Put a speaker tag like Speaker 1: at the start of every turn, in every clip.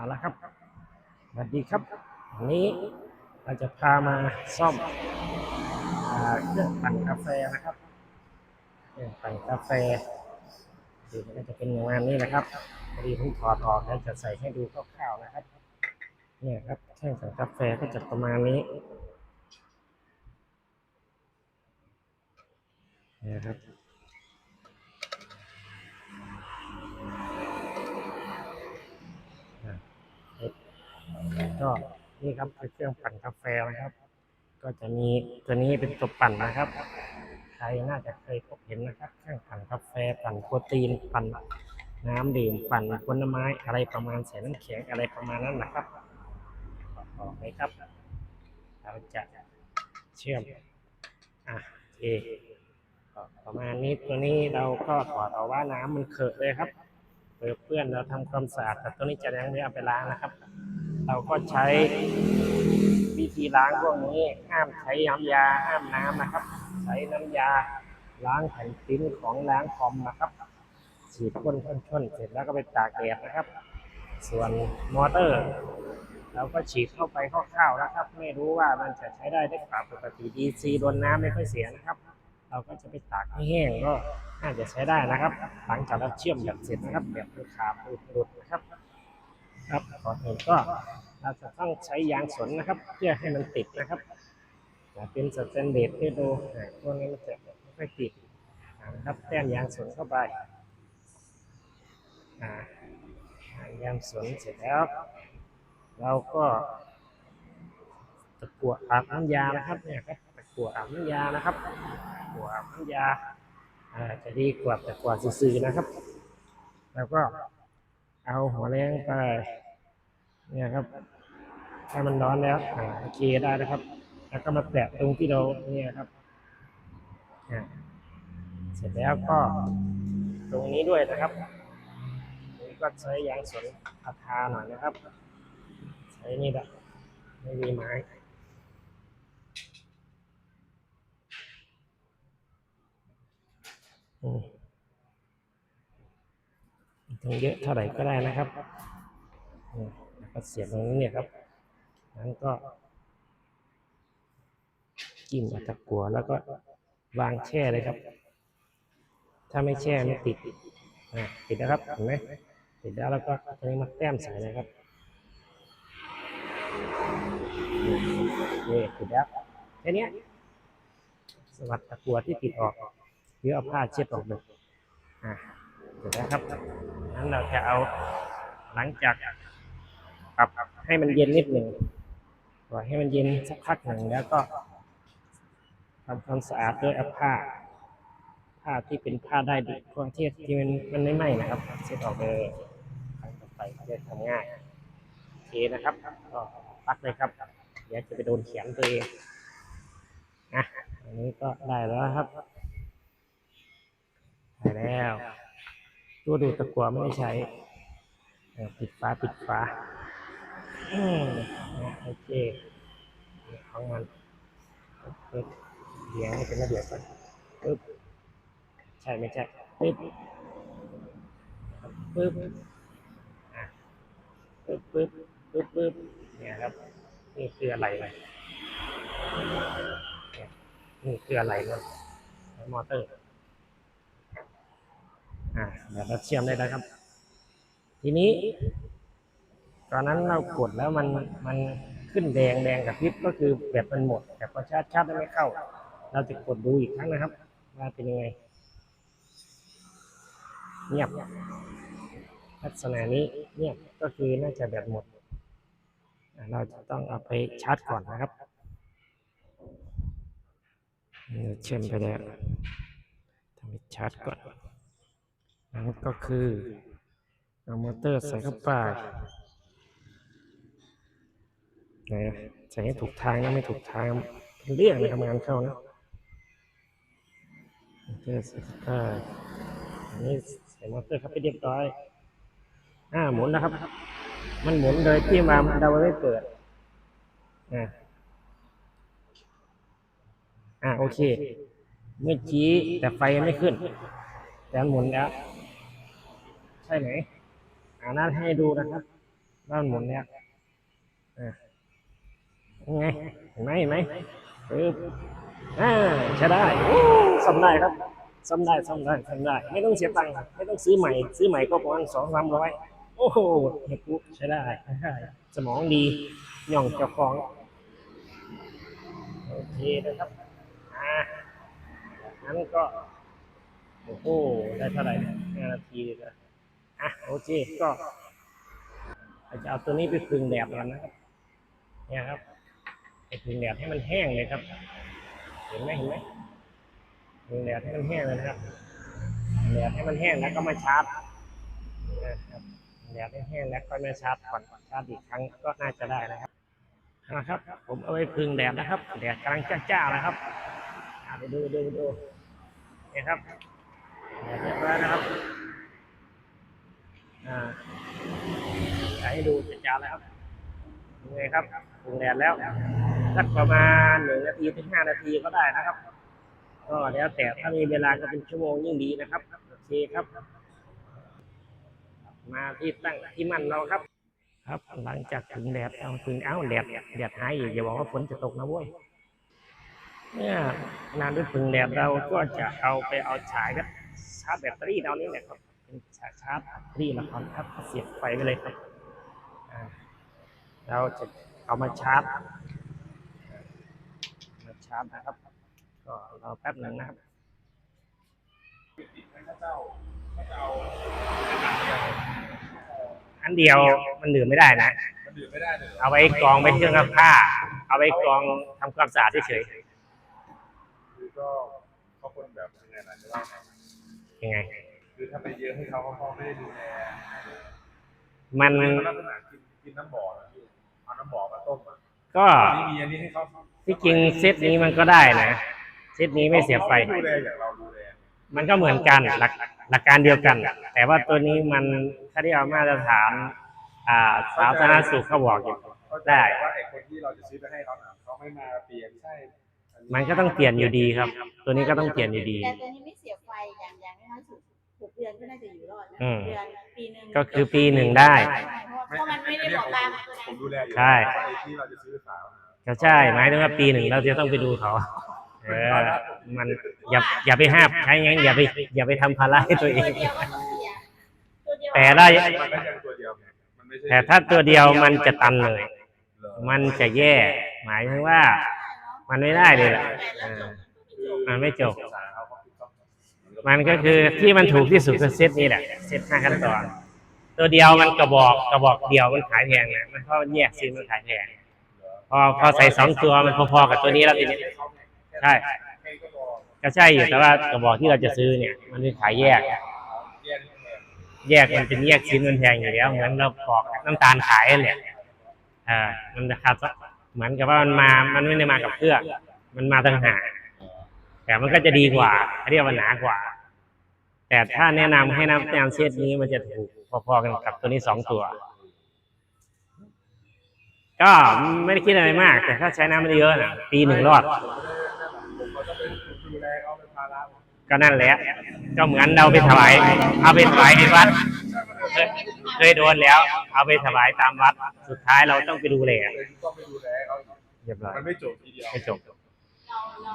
Speaker 1: เอาละครับสวัสดีครับวันนี้เราจะพามาซ่อมเครื่องปั่นกาแฟนะครับเครื่องปั่นกาแฟดูมันก็จะเป็นประมาณนี้นะครับพอดีผมถอดออกแล้วจะใส่ให้ดูคร่าวๆนะครับ เนี่ยครับเครื่องปั่นกาแฟก็จะประมาณนี้นี่ยครับ ก็นี่ครับเครื่องปั่นกาแฟนะครับ ก็จะมีตัวนี้เป็นตัวปั่นนะครับ ใครน่าจะเคยพบเห็นนะครับ เครื่องปั่นกาแฟปั่นโปรตีนปั่นน้ำดื่มปั่นผลไม้อะไรประมาณใส่น้ำแข็งอะไรประมาณนั้นนะครับต่อไปครับ เราจะเชื่อมอะโอประมาณนี้ตัวนี้เราก็ถอดเอาว่าน้ำมันเขอะเลยครับเปื้อนเปื้อนเราทำความสะอาดแต่ตัวนี้จะยังไม่เอาไปล้างนะครับ เราก็ใช้วิธีล้างพวกนี้ห้ามใช้น้ำยาห้ามน้ำนะครับ ใช้น้ำยาล้างแผ่นพิมพ์ของล้างคอมนะครับฉีดพ่นพ่นเสร็จแล้วก็ไปตากแดดนะครับ ส่วนมอเตอร์ เราก็ฉีดเข้าไปคร่าวๆนะครับ ไม่รู้ว่ามันจะใช้ได้ได้เปล่าปกติ DC โดนน้ำไม่ค่อยเสียนะครับ เราก็จะไปตากให้แห้งก็น่าจะใช้ได้นะครับ หลังจากเราเชื่อมแบบเสร็จนะครับแบบลูกค้าปูดหลุดนะครับ ครับก่อนอื่นก็ เราจะต้องใช้ยางสนนะครับ เพื่อให้มันติดนะครับเป็นสแตนเลสให้ดูอ่าพวกนี้มันจะไม่ค่อยติดนะครับแต้มยางสนเข้าไปยางสนเสร็จแล้ว เราก็ตะกัวอาบน้ำยานะครับเนี่ยครับตะกัวอาบน้ำยานะครับตะกัวอาบน้ำยาจะดีกว่าตะกัวซื่อๆนะครับ แล้วก็เอาหัวแรงไป เนี่ยครับ ถ้ามันร้อนแล้วอ่าโอเคได้นะครับ แล้วก็มาแตะตรงที่เราเนี่ยครับเสร็จแล้วก็ตรงนี้ด้วยนะครับนี่ก็ใช้ยางสนอาทาหน่อยนะครับ ใช้นี่แหละไม่มีไม้ต้องเยอะเท่าไหร่ก็ได้นะครับ นี่แล้วก็เสียบตรงนี้เนี่ยครับนั้นก็จิ้มอาตะกัวแล้วก็วางแช่เลยครับ ถ้าไม่แช่ไม่ติดอะติดนะครับเห็นไหมติดแล้วแล้วก็ตรงนี้มาแต้มใส่นะครับนี่ติดแล้วแค่นี้สวัสดตะกัวที่ติดออกหรือเอาผ้าเช็ดออกเลยอะเสร็จแล้วครับนั้นเราจะเอาหลังจาก ปรับ ให้มันเย็นนิดหนึ่งปล่อยให้มันเย็นสักพักหนึ่งแล้วก็ทำความสะอาดด้วยเอาผ้า ผ้าที่เป็นผ้าได้ดีพวกที่ที่มันมันไม่ไหม้นะครับเช็ดออกเลยครั้งต่อไปจะทำง่ายโอเคนะครับ ก็ปักเลยครับเดี๋ยวจะไปโดนเขียนตัวเองนะอันนี้ก็ได้แล้วครับได้แล้วตัวดูดตะกัวไม่ได้ใช้ปิดฝาปิดฝา อืมโอเคของมันเลี้ยงให้เป็นระเบียบก่อนปึ๊บใช่ไม่ใช่ปึ๊บปึ๊บอะปึ๊บปึ๊บปึ๊บปึ๊บเนี่ยครับ นี่คืออะไรเลยนี่ยนี่คืออะไรเลยมอเตอร์อ่าเดี๋ยวเราเชื่อมได้แล้วครับ ทีนี้ ตอนนั้นเรากดแล้วมันมันขึ้นแดงแดงกับพริบก็คือแบตมันหมด แต่พอชาร์จชาร์จได้ไม่เข้า เราจะกดดูอีกครั้งนะครับ ว่าเป็นยังไง เงียบลักษณะนี้เงียบก็คือน่าจะแบตหมด เราจะต้องเอาไปชาร์จก่อนนะครับเชื่อมไปแล้วทำไปชาร์จก่อนนั่นก็คือเอามอเตอร์ใส่เข้าไป นะใส่ให้ถูกทางนะไม่ถูกทางเป็นเรื่องในทำงานเข้านะเทสก้าอันนี้ใส่มอเตอร์เข้าไปเรียบร้อยอ่าหมุนนะครับ มันหมุนโดยที่มาเราไม่เปิดอ่าอ่าโอเค เมื่อกี้แต่ไฟยังไม่ขึ้น แต่มันหมุนแล้ว ใช่ไหมอ่าน่าให้ดูนะครับบ้านหมุนเนี่ยอะ ไงเห็นไหมเห็นไหมปึ๊บอ่าใช้ได้โอ้ซ่อมได้ครับซ่อมได้ซ่อมได้ซ่อมได้ ไม่ต้องเสียตังค์ไม่ต้องซื้อใหม่ ซื้อใหม่ก็ประมาณสองสามร้อยโอ้โหเห็ปุ๊บใช้ได้ใช้ได้สมองดีย่องเจ้าของโอเคนะครับอ่างั้นก็โอ้โหได้เท่าไหร่ห้านาทีเลยนะอะโอเคก็เราจะเอาตัวนี้ไปพึ่งแดดก่อนนะครับเนี่ยครับ ไปพึ่งแดดให้มันแห้งเลยครับ เห็นไหมเห็นไหมพึ่งแดดให้มันแห้งเลยนะครับแดดให้มันแห้งแล้วก็มาชาร์จนะครับแดดให้แห้งแล้วก็มาชาร์จก่อนชาร์จอีกครั้งก็น่าจะได้นะครับนะครับ ผมเอาไปพึ่งแดดนะครับแดดกำลังจ้าๆนะครับไปดูดูดูนี่ครับแดดเรียบร้อยนะครับอ่าให้ดูจัดจานแล้วครับยังไงครับปรุงแดดแล้ว สักประมาณหนึ่งนาทีถึงห้านาทีก็ได้นะครับก็แล้วแต่ถ้ามีเวลาก็เป็นชั่วโมงยิ่งดีนะครับโอเคครับ มาที่ตั้งที่มั่นเราครับ ครับหลังจากถึงแดดเอาถึงเอ้าแดดแดดหายอีกอย่าบอกว่าฝนจะตกนะเว้ยเนี่ยนานด้วยพึ่งแดดเราก็จะเอาไปเอาฉายครับชาร์จแบตเตอรี่เรานี่แหละครับเป็นชาร์จแบตเตอรี่ละครครับเสียบไฟไปเลยครับเราจะเอามาชาร์จ ชาร์จนะครับ ก็รอแป๊บหนึ่งนะครับอันเดียวมันดื่มไม่ได้นะ
Speaker 2: มันดื่มไม่ได้เลยเหรอ
Speaker 1: เอาไว้กรองไว้เครื่องซักผ้า เอาไว้กรองทำความสะอาดเฉย
Speaker 2: คือก็เขาคนแบบยังไงนะจะว่าไง
Speaker 1: ๆยังไง
Speaker 2: คือถ้าไปเยอะให้เขาเขาไม่ได้ดูแล
Speaker 1: มัน
Speaker 2: มันลักษณะกินกินน้ำบ่อนะพี่เอาน้ำบ่อมาต้มอะ
Speaker 1: ก็
Speaker 2: นี่มีอันนี้ให้เขา
Speaker 1: ที่จริงเซตนี้มันก็ได้นะ เซตนี้ไม่เสียไฟ
Speaker 2: ขาดูแลอย่างเราดูแล
Speaker 1: มันก็เหมือนกันหลักหลักการเดียวกัน แต่ว่าตัวนี้มันถ้าที่เอามาตรฐานอ่าสาธารณสุขเขาบอกอยู่
Speaker 2: เข้าใจ
Speaker 1: ได้
Speaker 2: ว่าไอ้คนที่เราจะซื้อไปให้เขาน่ะเขาไม่มาเปลี่ยนใช่
Speaker 1: มันก็ต้องเปลี่ยนอยู่ดีครับ ตัวนี้ก็ต้องเปลี่ยนอยู่ดี
Speaker 3: แต่ตัวนี้ไม่เสียไฟอย่างอย่างน้อยสุดหกเดือนก็น่าจะอยู่รอดนะ
Speaker 1: อืม
Speaker 3: เดือนปีหนึ่ง
Speaker 1: ก็คือปีหนึ่งได้
Speaker 3: เพราะมันไม่ได้บอกตามตัว
Speaker 2: ผม
Speaker 3: นั้น
Speaker 2: ดูแลอยู่
Speaker 1: ใช่
Speaker 2: ว่าไอ้ที่เราจะซื้อสาวนะ
Speaker 1: ก็ใช่หมายถึงว่าปีหนึ่งเราจะต้องไปดูเขาเออมันอย่าอย่าไปห้ามใครงั้นอย่าไปอย่าไปทำภาระให้ตัวเอ
Speaker 3: ตัว
Speaker 1: ง
Speaker 3: เดียวก็ต้องเสียตัวเดียว
Speaker 1: แต่ได้
Speaker 2: มันไม่ใช่ตัวเดียวไงมันไม่ใช่
Speaker 1: แต่ถ้าตัวเดียวมันจะตันเลย
Speaker 2: เหรอ
Speaker 1: มันจะแย่ หมายถึงว่า มันไม่ได้เลยล่ะเออมันไม่จบ
Speaker 2: สาวเขาก็ต้อง
Speaker 1: มันก็คือที่มันถูกที่สุดคือเซตนี้แหละเซตห้าขั้นตอน ตัวเดียวมันกระบอกกระบอกเดียวมันขายแพงนะมันเพราะมันแยกซื้อมันขายแพง พอพอใส่สองตัวมันพอๆกับตัวนี้แล้วทีนี้ใช่
Speaker 2: ก็
Speaker 1: ใช่อยู่แต่ว่ากระบอกที่เราจะซื้อเนี่ย มันคือขายแยก
Speaker 2: แยก
Speaker 1: มันเป็นแยกชิ้นมันแพงอยู่แล้วเหมือนเราปอกน้ำตาลขายนั่นแหละอ่ามันราคาเหมือนกับว่ามันมามันไม่ได้มากับเครื่องมันมาต่างหากแต่มันก็จะดีกว่าเรียกว่าหนากว่า แต่ถ้าแนะนำให้น้ำยำเซตนี้มันจะถูกพอๆกันกับตัวนี้สองตัว ก็ไม่ได้คิดอะไรมาก แต่ถ้าใช้น้ำไม่ได้เยอะนะปีหนึ่งรอด
Speaker 2: ผมก็ต้องเป็นดูแลเขาเป็นภาระ
Speaker 1: ก็นั่นแหละก็เหมือนเราไปถวายเอาไปถวายในวัดเคยเคยโดนแล้ว เอาไปถวายตามวัด สุดท้ายเราต้องไปดูแล
Speaker 2: เลยต้องไปดูแลเขาอีก
Speaker 1: เรียบร้อย
Speaker 2: มันไม่จบทีเดียว
Speaker 1: ไม่จบ
Speaker 3: เราเรา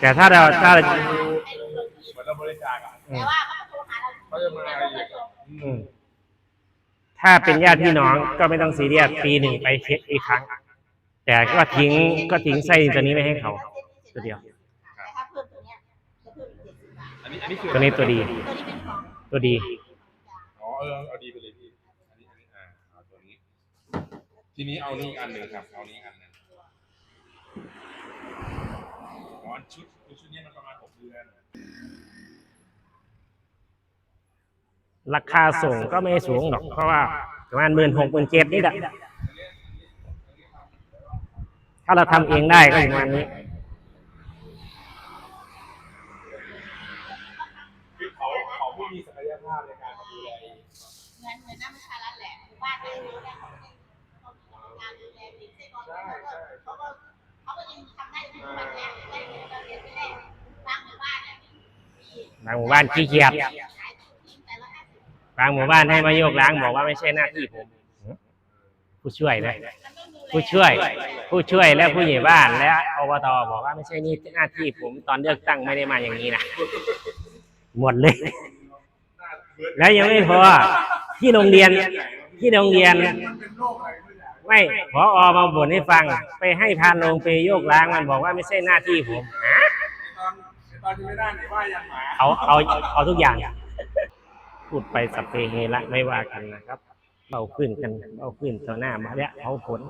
Speaker 1: แต่ถ้าเราถ้าเรา
Speaker 3: ให้ลูกเรากิน
Speaker 2: เหมือนเราบริจาคอะ
Speaker 3: แต่ว่าเขาก็โทรหาเรา
Speaker 2: เขาจะมาอะไรอีกอะ
Speaker 1: อืม ถ้าเป็นญาติพี่น้องก็ไม่ต้องซีเรียสปีหนึ่งไปเช็คอีกครั้ง แต่ก็ทิ้งก็ทิ้งไส้ตัวนี้ไว้ให้เขาตัวเดียว
Speaker 3: ต่ถ้าเพิ่มตัวเนี้ยจะเพิ่มอีกเจ็ดสิบบาท
Speaker 2: อันนี้อันนี้คือ
Speaker 1: ตัวนี้ตัวดี
Speaker 3: ตัวนี้เป็นของ
Speaker 1: ตัวดี
Speaker 2: อ๋อเออเอาดีไปเลยพี่ อันนี้อันนี้อ่าเอาตัวนี้ ทีนี้เอานี่อีกอันหนึ่งครับ เอานี้อีกอันหนึ่งอ๋อชุดชุดนี้มันประมาณหกเดือน
Speaker 1: ราคาส่งก็ไม่สูงหรอกเพราะว่าประมาณหมื่นหกหมื่นเจ็ดนี่แหละถ้าเราทำเองได้ก็ประมาณนี้
Speaker 2: คือเขาเขาไม่มีศักยภาพในการมาดูแลเอง
Speaker 3: เหมือนเหมือนน้ำประชารัฐแหละหมู่บ้านได้รู้ได้เขาไม่เขามีกรรมการดูแลเด็กเส้นบอลเขาก็เขาก็เขาก็ยังทำได้ทุกวันเนี่ยได้เงินเราเรียนไปได้บางหมู่บ้านเนี่ยมี
Speaker 1: บางหมู่บ้านขี้เกียจ
Speaker 3: ขายทุ กลาสิบา
Speaker 1: งหมู่บ้านให้มาโยกล้างบอกว่าไม่ใช่หน้าที่ผมผู้ช่วย
Speaker 3: นต้องดูแล
Speaker 1: ผู้ช่วย ผู้ช่วยและผู้ใหญ่บ้านและอบตบอกว่าไม่ใช่นี่หน้าที่ผมตอนเลือกตั้งไม่ได้มาอย่างนี้นะหมดเลย แล้วยังไม่พอที่โรงเรียนที่โรงเรียนไม่พออมาบ่นให้ฟัง ไปให้พานโรงไปโยกล้างมันบอกว่าไม่ใช่หน้าที่ผมฮะ
Speaker 2: ตอนตอนที่ไม่ได้ไหนว่ายังหมา
Speaker 1: เอาเอาเอาทุกอย่าง พูดไปสัพเพเฮระไม่ว่ากันนะครับเบาขึ้นกันเบาขึ้นต่อหน้ามาแล้วเอาผล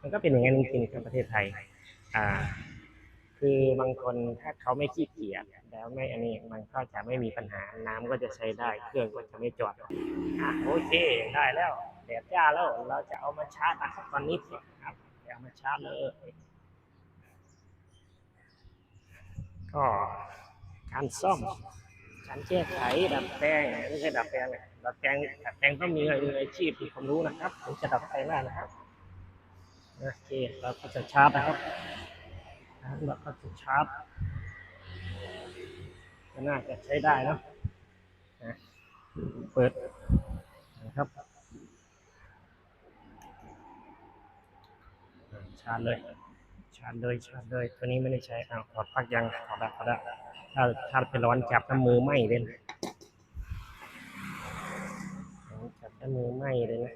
Speaker 1: มันก็เป็นอย่างนั้นจริงๆครับประเทศไทย อ่า คือบางคนถ้าเขาไม่ขี้เกียจแล้วไม่อันนี้มันก็จะไม่มีปัญหาน้ำก็จะใช้ได้ เครื่องก็จะไม่จอดอะโอเคได้แล้วแดดจ้าแล้วเราจะเอามาชาร์จนะครับตอนนี้ครับเอามาชาร์จเลยก็การซ่อม การแก้ไขดัดแปลงไม่ใช่ดัดแปลงเลยดัดแปลงดัดแปลงต้องมีมืออาชีพมีความรู้นะครับถึงจะดัดแปลงได้นะครับโอเคเราก็จะชาร์จนะครับแล้วเราก็จะชาร์จก็น่าจะใช้ได้นะเปิดนะครับชาร์จเลยชาร์จเลยชาร์จเลยตัวนี้ไม่ได้ใช้เอาถอดปลั๊กยังถอดได้ถอดได้ ถ้าถ้าเป็นร้อนจับน้ำมือไหม้เลยนะจับน้ำมือไหม้เลยนะ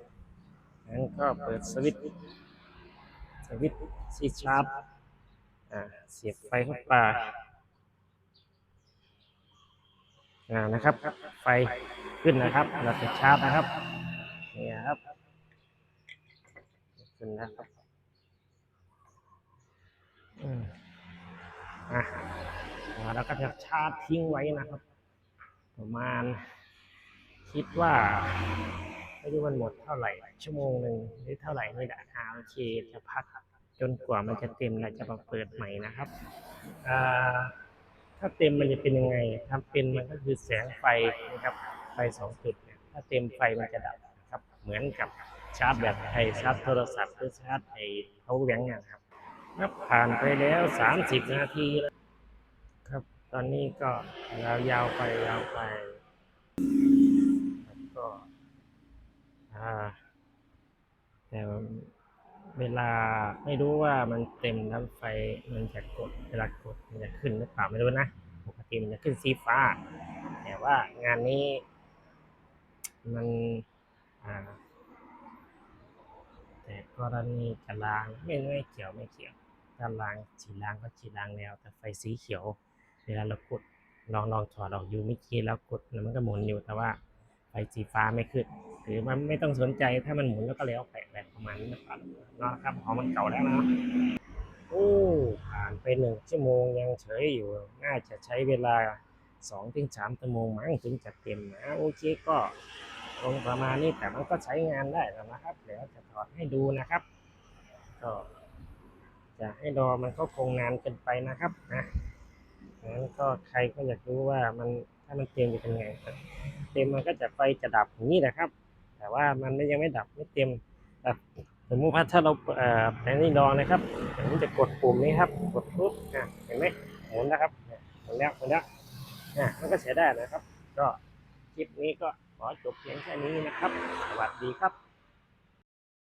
Speaker 1: งั้นก็เปิดสวิตช์สวิตช์ซีชาร์จอ่าเสียบไฟเข้าไปอ่านะครับ ไฟขึ้นนะครับ เราจะชาร์จนะครับนี่ครับขึ้นนะครับอืมอะอ่า แล้วก็จะชาร์จทิ้งไว้นะครับ ประมาณ คิดว่าไม่รู้มันหมดเท่าไหร่ ชั่วโมงหนึ่งหรือเท่าไหร่นี่แหละอ่าโอเคจะพักจนกว่ามันจะเต็มเราจะมาเปิดใหม่นะครับถ้าเต็มมันจะเป็นยังไงถ้าเป็นมันก็คือแสงไฟนะครับไฟสองจุดเนี่ยถ้าเต็มไฟมันจะดับนะครับเหมือนกับชาร์จแบบไอชาร์จโทรศัพท์หรือชาร์จไอเขาแบงค์นะครับครับผ่านไปแล้วสามสิบนาที ตอนนี้ก็ยาวยาวๆไปยาวไปแล้วก็อ่าแต่เวลาไม่รู้ว่ามันเต็มแล้วไฟมันจะกดเวลากดมันจะขึ้นหรือเปล่าไม่รู้นะปกติมันจะขึ้นสีฟ้า แต่ว่างานนี้ มันอ่าแต่กรณีจะล้างไม่ไม่เกี่ยวไม่เกี่ยวถ้าล้างฉีดล้างก็ฉีดล้างแล้ว แต่ไฟสีเขียว เวลาเรากดลองลองถอดออกอยู่เมื่คีแล้วกดแล้วมันก็หมุนอยู่แต่ว่าไฟสีฟ้าไม่ขึ้นหรือมันไม่ต้องสนใจถ้ามันหมุนแล้วก็แล้วไปแบบประมาณนี้นะครับเนาะครับของมันเก่าแล้วนะโอ้ผ่านไปหนึ่งชั่วโมงยังเฉยอยู่ น่าจะใช้เวลาสองถึงสามชั่วโมงมั้งถึงจะเต็มนะโอเคก็ลงประมาณนี้แต่มันก็ใช้งานได้แล้วนะครับเดี๋ยวจะถอดให้ดูนะครับก็จะให้รอมันก็คงนานเกินไปนะครับนะ งั้นก็ใครก็อยากรู้ว่ามันถ้ามันเต็มจะเป็นไงเต็มมันก็จะไฟจะดับอย่างนี้นะครับ แต่ว่ามันไม่ยังไม่ดับไม่เต็มแบบสมมติว่าถ้าเราเอ่อแผนนี่ลองนะครับผมจะกดปุ่มนี้ครับ กดปุ๊บอะเห็นไหมหมุนนะครับเหมุนแล้วหมุนแล้วอะมันก็ใช้ได้นะครับ ก็คลิปนี้ก็ขอจบเพียงแค่นี้นะครับ สวัสดีครับ